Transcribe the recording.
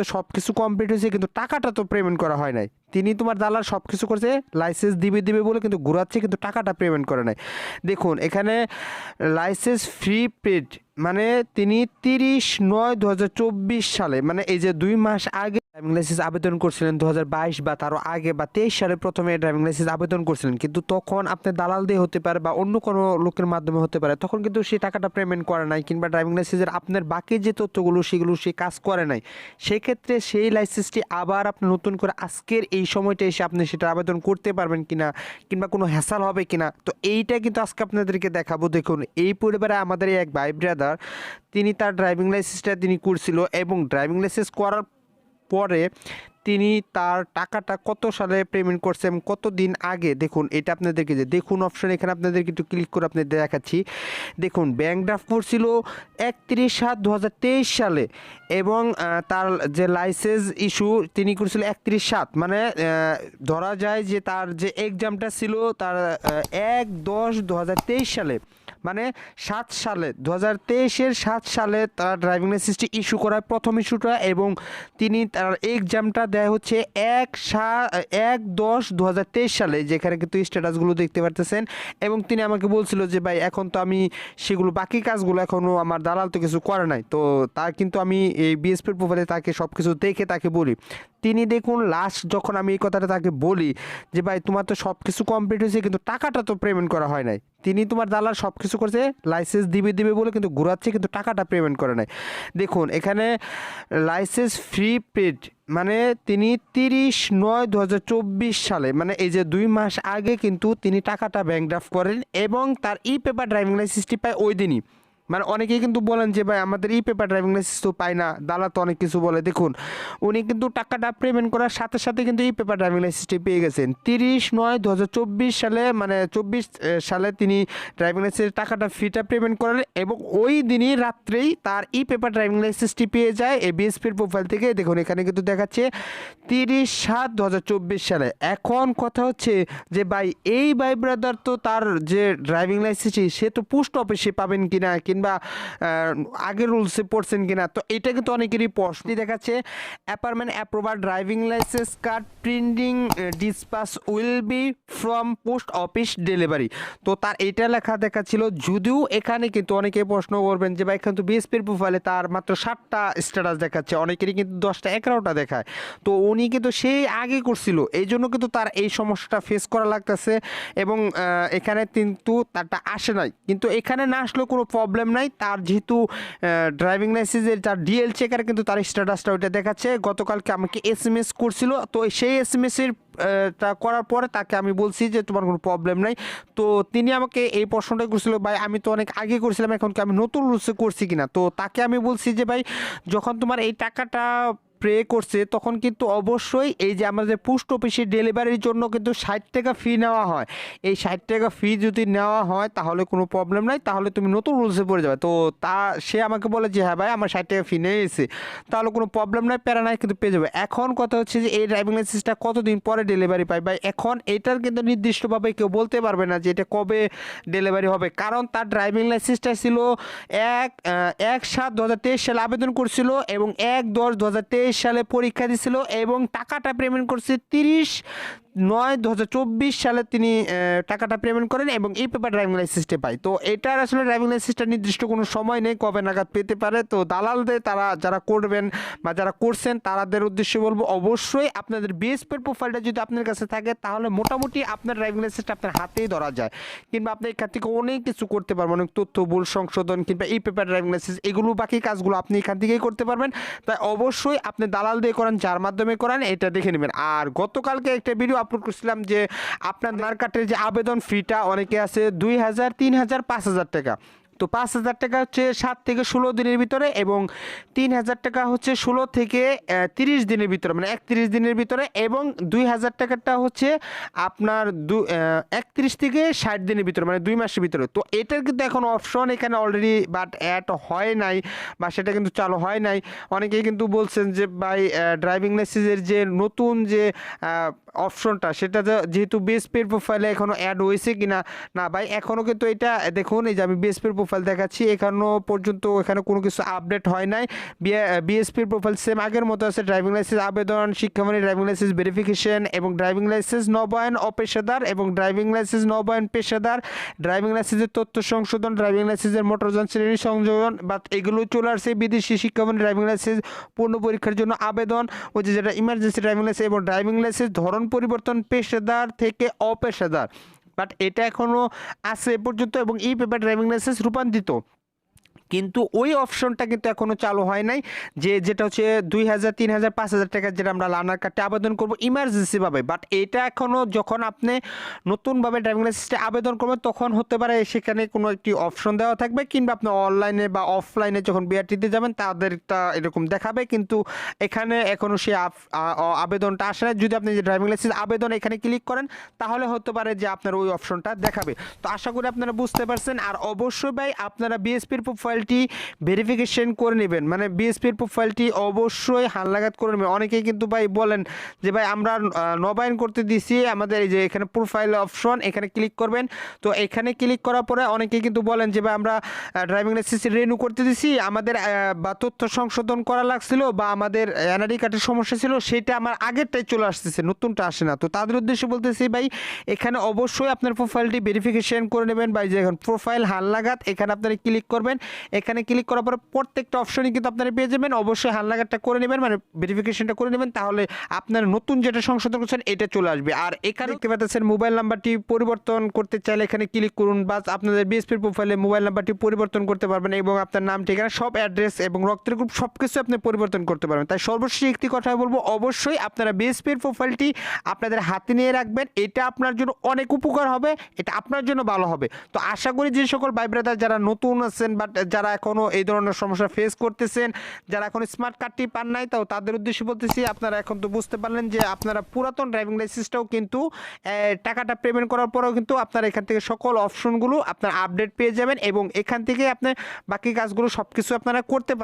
তো সব কিছু কমপ্লিট হয়েছে, কিন্তু টাকাটা তো পেমেন্ট করা হয় নাই। তিনি তোমার দালাল সব কিছু করছে লাইসেন্স দিবে দিবে বলে কিন্তু ঘুরাচ্ছে, কিন্তু টাকাটা পেমেন্ট করে নাই। দেখুন, এখানে লাইসেন্স ফ্রি পেড মানে তিনি তিরিশ নয় দু সালে মানে এই যে দুই মাস আগে ড্রাইভিং লাইসেন্স আবেদন করছিলেন দু হাজার বাইশ বা তারও আগে বা তেইশ সালে প্রথমে ড্রাইভিং লাইসেন্স আবেদন করছিলেন। কিন্তু তখন আপনার দালাল দিয়ে হতে পারে বা অন্য কোনো লোকের মাধ্যমে হতে পারে, তখন কিন্তু সেই টাকাটা পেমেন্ট করে নাই কিংবা ড্রাইভিং লাইসেন্সের আপনার বাকি যে তথ্যগুলো সেগুলো সে কাজ করে নাই। সেক্ষেত্রে সেই লাইসেন্সটি আবার আপনি নতুন করে আজকের এই সময়টা এসে আপনি সেটা আবেদন করতে পারবেন কিনা কিংবা কোনো হ্যাসাল হবে কিনা, তো এইটা কিন্তু আজকে আপনাদেরকে দেখাবো। দেখুন, এই পরিবারে আমাদের এক ভাই ব্রাদার তিনি তার ড্রাইভিং লাইসেন্সটা তিনি করছিল এবং ড্রাইভিং লাইসেন্স করার পরে তিনি তার টাকাটা কত সালে পেমেন্ট করছে এবং কত দিন আগে? দেখুন, এটা আপনাদেরকে যে দেখুন অপশন এখানে আপনাদেরকে একটু ক্লিক করে আপনাদের দেখাচ্ছি। দেখুন ব্যাংক ড্রাফট করছিল একত্রিশ সাত দু সালে এবং তার যে লাইসেন্স ইস্যু তিনি করেছিল একত্রিশ সাত। মানে ধরা যায় যে তার যে এক্সামটা ছিল, তার এক দশ দু সালে। মানে সাত সালে দু হাজার তেইশের সাত সালে তার ড্রাইভিং লাইসেন্সটি ইস্যু করায় প্রথম ইস্যুটা এবং তিনি তার এক্সামটা দেয় হচ্ছে এক সা, এক দশ দু সালে, যেখানে কিন্তু স্ট্যাটাসগুলো দেখতে পারতেছেন। এবং তিনি আমাকে বলছিল যে, ভাই, এখন তো আমি সেগুলো বাকি কাজগুলো এখনও আমার দালাল তো কিছু করে নাই। তো তার কিন্তু আমি এই বিএসপির প্রোফাইলে তাকে সব কিছু দেখে তাকে বলি। তিনি দেখুন লাস্ট যখন আমি এই কথাটা তাকে বলি যে, ভাই, তোমার তো সব কিছু কমপ্লিট হয়েছে, কিন্তু টাকাটা তো পেমেন্ট করা হয় নাই। তিনি তোমার দালাল সব কিছু করছে লাইসেন্স দিবে দিবে বলে কিন্তু ঘুরাচ্ছে, কিন্তু টাকাটা পেমেন্ট করে নাই। দেখুন, এখানে লাইসেন্স ফ্রি পেড মানে তিনি তিরিশ নয় দু সালে মানে এই যে দুই মাস আগে কিন্তু তিনি টাকাটা ব্যাংক ড্রাফট করেন এবং তার ই পেপার ড্রাইভিং লাইসেন্সটি পায় ওই দিনই। মানে অনেকেই কিন্তু বলেন যে, ভাই, আমাদের ই পেপার ড্রাইভিং লাইসেন্স তো পাই না। দালা তো অনেক কিছু বলে। দেখুন, উনি কিন্তু টাকাটা পেমেন্ট করার সাথে সাথে কিন্তু ই পেপার ড্রাইভিং লাইসেন্সটি পেয়ে গেছেন। তিরিশ নয় দু সালে মানে চব্বিশ সালে তিনি ড্রাইভিং লাইসেন্সের টাকাটা ফিটা পেমেন্ট করেন এবং ওই দিনই রাত্রেই তার ই পেপার ড্রাইভিং লাইসেন্সটি পেয়ে যায় এই বিএসপির প্রোফাইল থেকে। দেখুন, এখানে কিন্তু দেখাচ্ছে তিরিশ সাত দু সালে। এখন কথা হচ্ছে যে, ভাই, এই ভাই ব্রাদার তো তার যে ড্রাইভিং লাইসেন্সটি সে তো পোস্ট অফিসে পাবেন কিনা কিংবা আগের রুলসে পড়ছেন কিনা? তো এটা কিন্তু অনেকেরই প্রশ্ন। দেখাচ্ছে appointment approved driving licence card printing dispatch will be from post office delivery তো তার এটা লেখা দেখাচ্ছিল, যদিও এখানে কিন্তু অনেকে প্রশ্ন করবেন যে, ভাই, এখানে তো বিএসপির প্রোফাইলে তার মাত্র সাতটা স্ট্যাটাস দেখাচ্ছে, অনেকেরই কিন্তু দশটা এগারোটা দেখায়। তো উনি কিন্তু সেই আগে করছিল এই জন্য কিন্তু তার এই সমস্যাটা ফেস করা লাগতেছে এবং এখানে কিন্তু তারটা আসে নাই। কিন্তু এখানে না আসলেও কোনো প্রবলেম নাই। তার যেহেতু ড্রাইভিং লাইসেন্সের তার ডিএল চেকার কিন্তু তার স্ট্যাটাসটা ওইটা দেখাচ্ছে। গতকালকে আমাকে এস এম এস করছিল। তো সেই এস এম এসের তা করার পরে তাকে আমি বলছি যে, তোমার কোনো প্রবলেম নাই। তো তিনি আমাকে এই প্রশ্নটাই করছিল, ভাই, আমি তো অনেক আগে করছিলাম, এখন কি আমি নতুন রুলসে করছি কিনা? তো তাকে আমি বলছি যে, ভাই, যখন তোমার এই টাকাটা প্রে করছে, তখন কিন্তু অবশ্যই এই যে আমাদের পোস্ট অফিসে ডেলিভারির জন্য কিন্তু ষাট টাকা ফি নেওয়া হয়। এই ষাট টাকা ফি যদি নেওয়া হয়, তাহলে কোনো প্রবলেম নাই, তাহলে তুমি নতুন রুলসে পড়ে যাবে। তো তা, সে আমাকে বলে যে হ্যাঁ ভাই, আমার ষাট টাকা ফি নিয়েছে। তাহলে কোনো প্রবলেম নাই, প্যারা নাই, কিন্তু পেয়ে যাবে। এখন কথা হচ্ছে যে, এই ড্রাইভিং লাইসেন্সটা কতদিন পরে ডেলিভারি পায় ভাই, এখন এটার কিন্তু নির্দিষ্টভাবে কেউ বলতে পারবে না যে, এটা কবে ডেলিভারি হবে। কারণ তার ড্রাইভিং লাইসেন্সটা ছিল এক এক সাত দু সালে আবেদন করছিল এবং এক দশ দু সালে পরীক্ষা দিছিল এবং টাকাটা পেমেন্ট করছে তিরিশ নয় দু সালে তিনি টাকাটা পেমেন্ট করেন এবং এই পেপার ড্রাইভিং লাইসেন্সটা পায়। তো এটার আসলে ড্রাইভিং লাইসেন্সটা নির্দিষ্ট কোনো সময় নেই, কবে নাগাদ পেতে পারে। তো দালালদের তারা, যারা করবেন বা যারা করছেন তাদের উদ্দেশ্যে বলব, অবশ্যই আপনাদের বিএসপির প্রোফাইলটা যদি আপনার কাছে থাকে, তাহলে মোটামুটি আপনার ড্রাইভিং লাইসেন্সটা আপনার হাতেই ধরা যায়। কিংবা আপনি এখান থেকে অনেক কিছু করতে পারবেন, অনেক তথ্য, ভুল সংশোধন কিংবা এই পেপার ড্রাইভিং লাইসেন্স এগুলো বাকি কাজগুলো আপনি এখান থেকেই করতে পারবেন। তাই অবশ্যই আপনি দালাল দিয়ে করেন, যার মাধ্যমে করেন, এটা দেখে নেবেন। আর গতকালকে একটা ভিডিও আপলোড করছিলাম যে আপনার আধার কার্ডের যে আবেদন ফিটা অনেকে আছে দুই হাজার, তিন হাজার, পাঁচ হাজার টাকা। তো পাঁচ হাজার টাকা হচ্ছে সাত থেকে ষোলো দিনের ভিতরে এবং তিন হাজার টাকা হচ্ছে ষোলো থেকে তিরিশ দিনের ভিতরে মানে একত্রিশ দিনের ভিতরে এবং দুই হাজার টাকাটা হচ্ছে আপনার দু একত্রিশ থেকে ষাট দিনের ভিতরে মানে দুই মাসের ভিতরে। তো এটার কিন্তু এখন অপশন এখানে অলরেডি বাট অ্যাড হয় নাই বা সেটা কিন্তু চালু হয় নাই। অনেকেই কিন্তু বলছেন যে, ভাই ড্রাইভিং লাইসেন্সের যে নতুন যে অপশনটা সেটা যেহেতু বিএসপির প্রোফাইলে এখনও অ্যাড হয়েছে কিনা, না না ভাই, এখনও কিন্তু এটা দেখুন, এই যে আমি বিএসপির প্রোফাইল দেখাচ্ছি, এখনও পর্যন্ত এখানে কোনো কিছু আপডেট হয় নাই। বিএসপির প্রোফাইল সেম আগের মতো আছে ড্রাইভিং লাইসেন্স আবেদন, শিক্ষামণি ড্রাইভিং লাইসেন্স ভেরিফিকেশন এবং ড্রাইভিং লাইসেন্স নবায়ন অপেশাদার এবং ড্রাইভিং লাইসেন্স নবায়ন পেশাদার। ড্রাইভিং লাইসেন্সের তথ্য সংশোধন ড্রাইভিং লাইসেন্সের মোটরযান শ্রেণি সংযোজন বা এগুলো চলে আসছে বিদেশি শিক্ষামণি ড্রাইভিং লাইসেন্স পূর্ণ পরীক্ষার জন্য আবেদন। ওই যে যেটা ইমার্জেন্সি ড্রাইভিং লাইসেন্স এবং ড্রাইভিং লাইসেন্স ধরন পরিবর্তন পেশাদার থেকে অপেশাদার। বাট এটা এখনও আছে পর্যন্ত এবং ই পেপার ড্রাইভিং লাইসেন্স রূপান্তরিত। কিন্তু ওই অপশনটা কিন্তু এখনও চালু হয় নাই, যে যেটা হচ্ছে দুই হাজার, তিন হাজার, পাঁচ হাজার টাকা যেটা আমরা লার্নার কার্ডে আবেদন করব ইমার্জেন্সিভাবে বাট এটা এখনও যখন আপনি নতুনভাবে ড্রাইভিং লাইসেন্সে আবেদন করবেন, তখন হতে পারে সেখানে কোনো একটি অপশন দেওয়া থাকবে, কিংবা আপনি অনলাইনে বা অফলাইনে যখন বিআরটিতে যাবেন, তাদেরটা এরকম দেখাবে। কিন্তু এখানে এখনও সে আপ- আ- অ- আবেদনটা আসে না যদি আপনি যে ড্রাইভিং লাইসেন্স আবেদন এখানে ক্লিক করেন, তাহলে হতে পারে যে আপনার ওই অপশনটা দেখাবে। তো আশা করি আপনারা বুঝতে পারছেন। আর অবশ্যই ভাই, আপনারা বিএসপির প্রোফাইলটি ভেরিফিকেশন করে নেবেন। মানে বিএসপির প্রোফাইলটি অবশ্যই হালনাগাদ করে নেবেন। অনেকেই কিন্তু ভাই বলেন যে ভাই, আমরা নবায়ন করতে দিছি, আমাদের এই যে এখানে প্রোফাইল অপশন এখানে ক্লিক করবেন। তো এখানে ক্লিক করার পরে অনেকেই কিন্তু বলেন যে ভাই, আমরা ড্রাইভিং লাইসেন্স রেনু করতে দিছি, আমাদের বা তথ্য সংশোধন করা লাগছিল, বা আমাদের এনআরই কার্ডের সমস্যা ছিল, সেটা আমার আগেরটাই চলে আসতেছে, নতুনটা আসে না। তো তাদের উদ্দেশ্যে বলতেছি ভাই, এখানে অবশ্যই আপনার প্রোফাইলটি ভেরিফিকেশন করে নেবেন। বা যে এখন প্রোফাইল হালনাগাদ, এখানে আপনারা ক্লিক করবেন। এখানে ক্লিক করার পরে প্রত্যেকটা অপশনই কিন্তু আপনারা পেয়ে যাবেন। অবশ্যই হালনাগাদটা করে নেবেন মানে ভেরিফিকেশনটা করে নেবেন, তাহলে আপনার নতুন যেটা সংশোধন করছেন, এটা চলে আসবে। আর এখানে দেখতে পাচ্ছেন মোবাইল নাম্বারটি পরিবর্তন করতে চাইলে এখানে ক্লিক করুন বা আপনাদের বিএসপির প্রোফাইলে মোবাইল নাম্বারটি পরিবর্তন করতে পারবেন এবং আপনার নাম, ঠিকানা, সব অ্যাড্রেস এবং রক্তের গ্রুপ সব কিছু আপনি পরিবর্তন করতে পারবেন। তাই সর্বশেষ একটি কথা বলব, অবশ্যই আপনারা বিএসপির প্রোফাইলটি আপনাদের হাতে নিয়ে রাখবেন। এটা আপনার জন্য অনেক উপকার হবে, এটা আপনার জন্য ভালো হবে। তো আশা করি যে সকল ভাই ব্রাদার যারা নতুন আছেন বাট যারা এখনও এই ধরনের সমস্যা ফেস করতেছেন, যারা এখন স্মার্ট কার্ডটি পান নাই, তাও তাদের উদ্দেশ্যে বলতেছি, আপনারা এখন তো বুঝতে পারলেন যে আপনারা পুরাতন ড্রাইভিং লাইসেন্সটাও কিন্তু টাকাটা পেমেন্ট করার পরেও কিন্তু আপনারা এখান থেকে সকল অপশনগুলো আপনার আপডেট পেয়ে যাবেন এবং এখান থেকে আপনার বাকি কাজগুলো সব কিছু আপনারা করতে